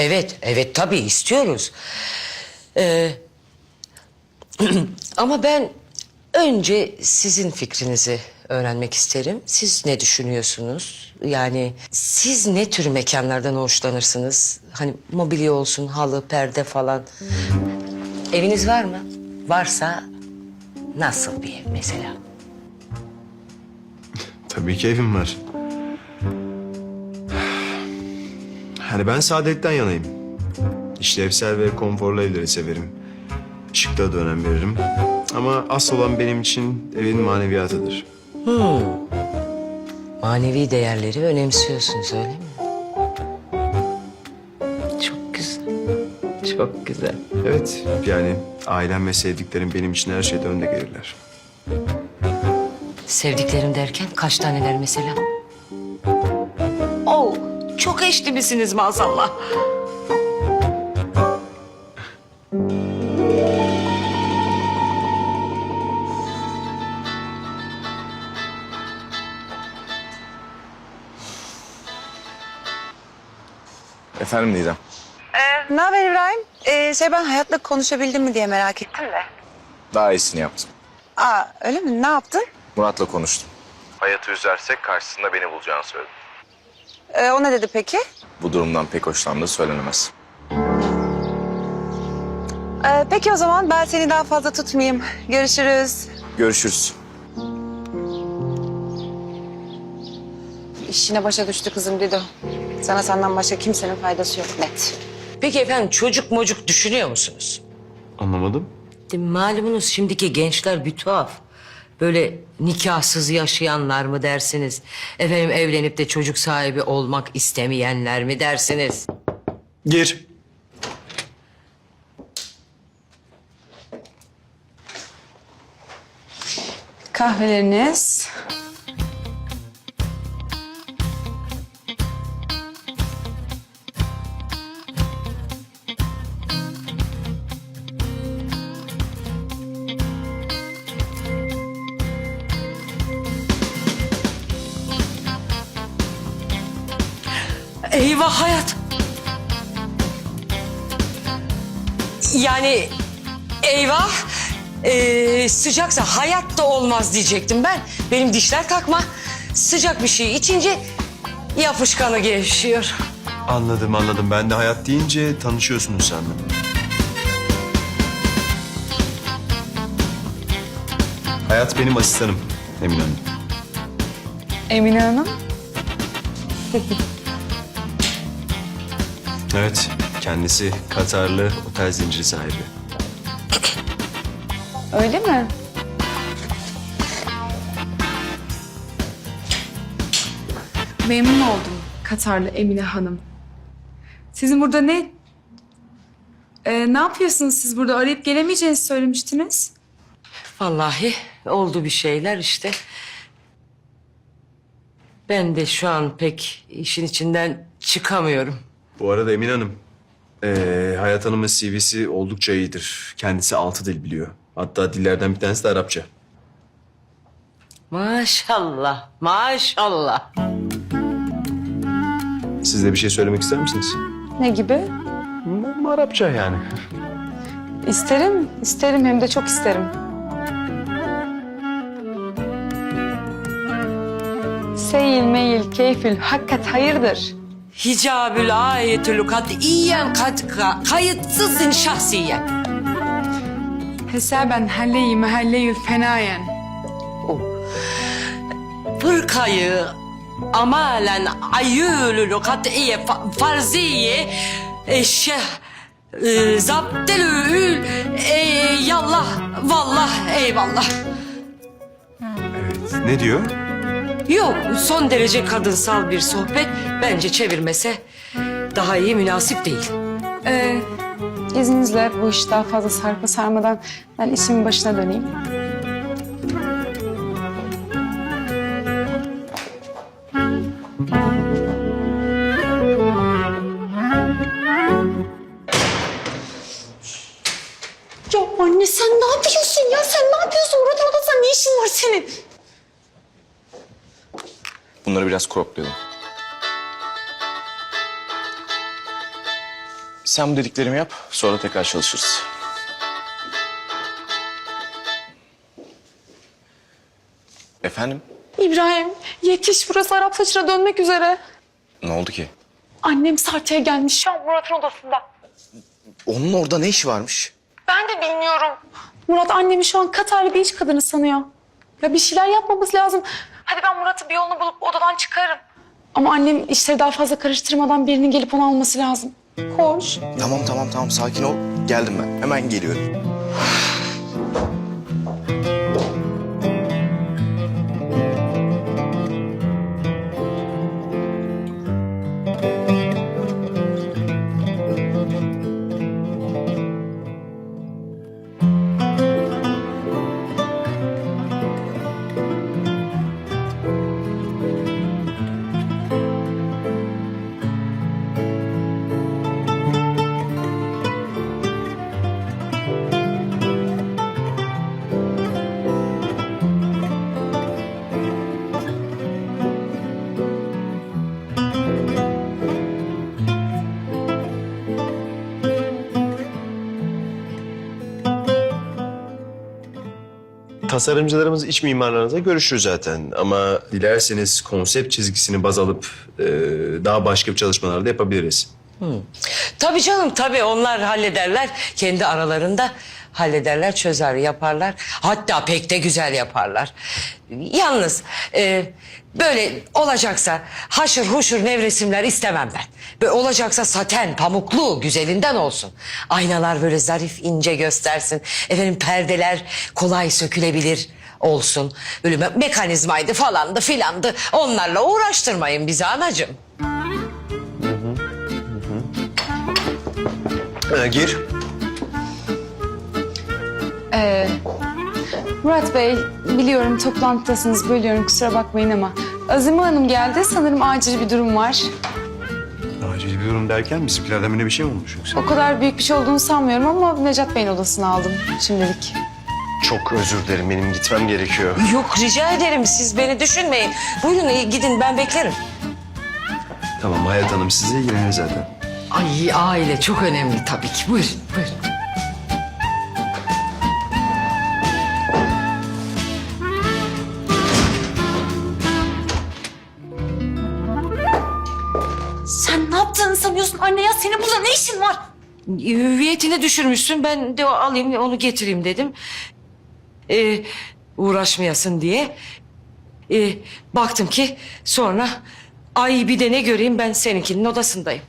Evet, evet tabii istiyoruz. Ee, ama ben önce sizin fikrinizi öğrenmek isterim. Siz ne düşünüyorsunuz? Yani siz ne tür mekanlardan hoşlanırsınız? Hani mobilya olsun, halı, perde falan. Eviniz var mı? Varsa nasıl bir ev mesela? Tabii ki evim var. Hani ben saadetten yanayım. İşlevsel ve konforlu evleri severim. Şıklığa da önem veririm. Ama asıl olan benim için evin maneviyatıdır. Manevi değerleri önemsiyorsunuz öyle mi? Çok güzel. Çok güzel. Evet, yani ailem ve sevdiklerim benim için her şeyden önde gelirler. Sevdiklerim derken kaç taneler mesela? Çok eşli misiniz maazallah. Efendim Didem. Ne haber İbrahim? Ee, şey ben hayatla konuşabildim mi diye merak ettim de. Daha iyisini yaptım. Aa öyle mi? Ne yaptın? Murat'la konuştum. Hayatı üzersek karşısında beni bulacağını söyledi. Ee, o ne dedi peki? Bu durumdan pek hoşlandığı söylenemez. Ee, peki o zaman ben seni daha fazla tutmayayım. Görüşürüz. Görüşürüz. İşine başa düştü kızım Dido. Sana senden başka kimsenin faydası yok net. Peki efendim çocuk mocuk düşünüyor musunuz? Anlamadım. De, Malumunuz şimdiki gençler bir tuhaf. Böyle nikahsız yaşayanlar mı dersiniz? Efendim evlenip de çocuk sahibi olmak istemeyenler mi dersiniz? Gir. Kahveleriniz. Eyvah hayat. Yani eyvah ee, sıcaksa hayatta olmaz diyecektim ben. Benim dişler takma. Sıcak bir şey içince yapışkanı gevşiyor. Anladım anladım. Ben de hayat deyince tanışıyorsunuz sandım. Hayat benim asistanım Emine Hanım. Emine Hanım. Evet, kendisi Katarlı otel zinciri sahibi. Öyle mi? Memnun oldum Katarlı Emine Hanım. Sizin burada ne... Ee, ne yapıyorsunuz siz burada? Arayıp gelemeyeceğinizi söylemiştiniz. Vallahi oldu bir şeyler işte. Ben de şu an pek işin içinden çıkamıyorum. Bu arada Emine Hanım, eee, Hayat Hanım'ın CV'si oldukça iyidir. Kendisi altı dil biliyor. Hatta dillerden bir tanesi de Arapça. Maşallah, maşallah. Siz de bir şey söylemek ister misiniz? Ne gibi? Arapça yani. İsterim, isterim hem de çok isterim. Seyil meyil keyfül hakkat hayırdır. Hicabül ayetül katiyen kat kayıtsızın şahsiyen. Hesaben halleyi mahalleyül fenayen. Fırkayı amalen ayyülül katiye fa- farziye eşeh e, zaptelül e, yallah vallah eyvallah. Evet. Ne diyor? Yok son derece kadınsal bir sohbet bence çevirmese daha iyi münasip değil. Ee, İzninizle bu iş daha fazla sarpa sarmadan ben işimin başına döneyim. Ya anne sen ne yapıyorsun ya? Sen ne yapıyorsun? Orada odasında ne işin var senin? Bunları biraz croplayalım. Sen bu dediklerimi yap, sonra tekrar çalışırız. Efendim? İbrahim yetiş burası Arap saçına dönmek üzere. Ne oldu ki? Annem Sartı'ya gelmiş şu an Murat'ın odasında. Onun orada ne işi varmış? Ben de bilmiyorum. Murat annemi şu an Katarlı bir iş kadını sanıyor. Ya bir şeyler yapmamız lazım. Hadi ben Murat'ı bir yolunu bulup odadan çıkarım. Ama annem işleri daha fazla karıştırmadan birinin gelip onu alması lazım. Koş. Tamam tamam tamam sakin ol. Geldim ben. Hemen geliyorum. Tasarımcılarımız iç mimarlarınızla görüşür zaten. Ama dilerseniz konsept çizgisini baz alıp e, daha başka bir çalışmalar da yapabiliriz. Tabii canım tabii onlar hallederler. Kendi aralarında hallederler, çözer, yaparlar. Hatta pek de güzel yaparlar. Yalnız e, böyle olacaksa haşır huşur nevresimler istemem ben. Böyle olacaksa saten, pamuklu, güzelinden olsun. Aynalar böyle zarif, ince göstersin. Efendim perdeler kolay sökülebilir olsun. Böyle me- mekanizmaydı falandı filandı. Onlarla uğraştırmayın bizi anacığım. Ha, gir. Ee, Murat Bey, biliyorum toplantıdasınız, bölüyorum kusura bakmayın ama... Azime Hanım geldi, sanırım acil bir durum var. Acil bir durum derken bizimkilerden birine bir şey mi olmuş yoksa? O kadar büyük bir şey olduğunu sanmıyorum ama Necat Bey'in odasını aldım şimdilik. Çok özür dilerim benim gitmem gerekiyor. Yok rica ederim siz beni düşünmeyin. Buyurun gidin ben beklerim. Tamam Hayat Hanım size ilgilenir zaten. Ay aile çok önemli tabii ki. Buyurun buyurun. Yaptığını sanıyorsun anne ya? Senin burada ne işin var? Hüviyetini düşürmüşsün ben de alayım onu getireyim dedim. Ee, uğraşmayasın diye. Ee, baktım ki sonra ay bir de ne göreyim ben seninkinin odasındayım.